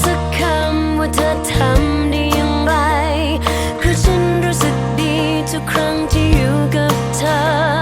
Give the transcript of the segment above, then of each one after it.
สักคำว่าเธอทำได้อย่างไร คืฉันรู้สึกดีทุกครั้งที่อยู่กับเธอ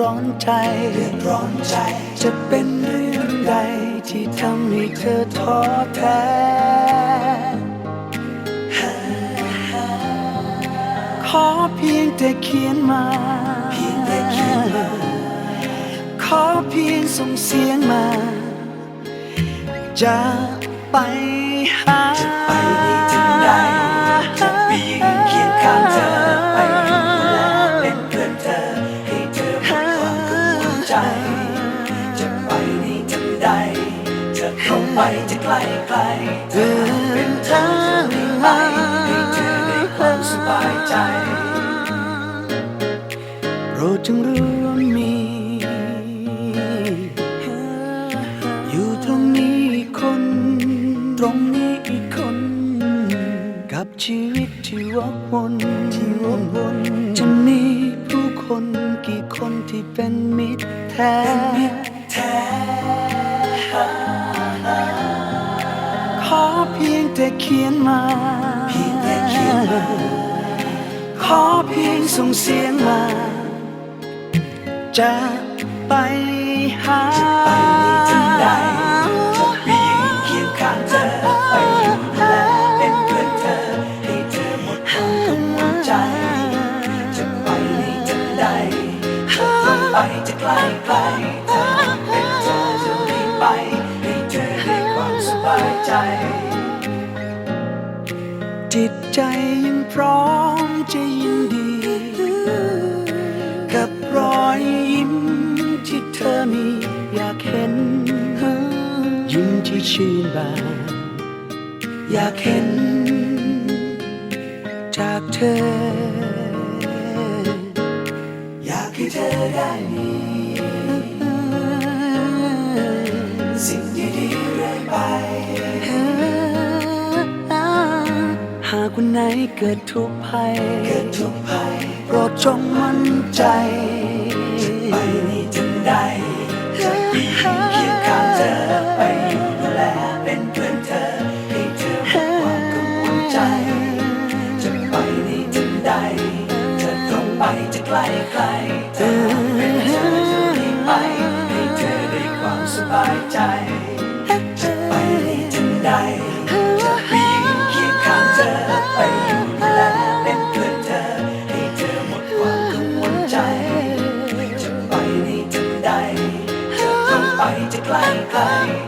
ร้อนใจเดือดร้อนใจ จะเป็นเรื่องใดที่ทำให้เธอท้อแท้ขอเพียงแต่เขียนมาเพียงแต่เขียนมาขอเพียงส่งเสียงมา จะไปหา ใจ จะไปได้ถึงใดจะเข้าไปจะใกล้ไกลเธอเป็นเธอจะไม่ไปให้เธอได้ความสบายใจโปรดจงรู้ว่ามี อยู่ตรงนี้อีกคน ตรงนี้อีกคน กับชีวิตที่วกวนที่วกวนจะมีผู้คนกี่คนที่เป็น มิตรแท้ขอเพียงแต่เขียนมาเพียงแต่เขียนมา ขอเพียงส่งเสียงมา จะไปหาจะไปถึงใด ไกลเธอเป็นเธอจะรีบไป ให้เธอได้ความสบายใจ จิตใจยังพร้อมจะยินดี กับรอยยิ้มที่เธอมีอยากเห็น ยิ้มที่ชื่นบานอยากเห็น จากเธอ อยากให้เธอได้มี ดีๆเรื่อยไป หากวันไหนเกิดทุกข์ภัย เกิดทุกภัย โปรดจงมั่นใจไปนี่ถึงใดจะไปยืนเคียงข้างเธอไปอยู่ดูแลเป็นเพื่อนเธอ ให้เธอหมดความกังวลใจ จะไปนี่ถึงใดจะตรงไปจะไกลไกลเธอเป็นเธอจะรีบไป บายใจ จะไปนี่ถึงใด จะไปยืนเคียงข้างเธอไปอยู่และเป็นเพื่อนเธอ ให้เธอหมดความกังวลใจ จะไปในถึงใด จะตรงไปจะไกลไกล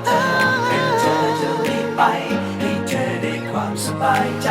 เธอเป็นเธอจะรีบไป ให้เธอได้ความสบายใจ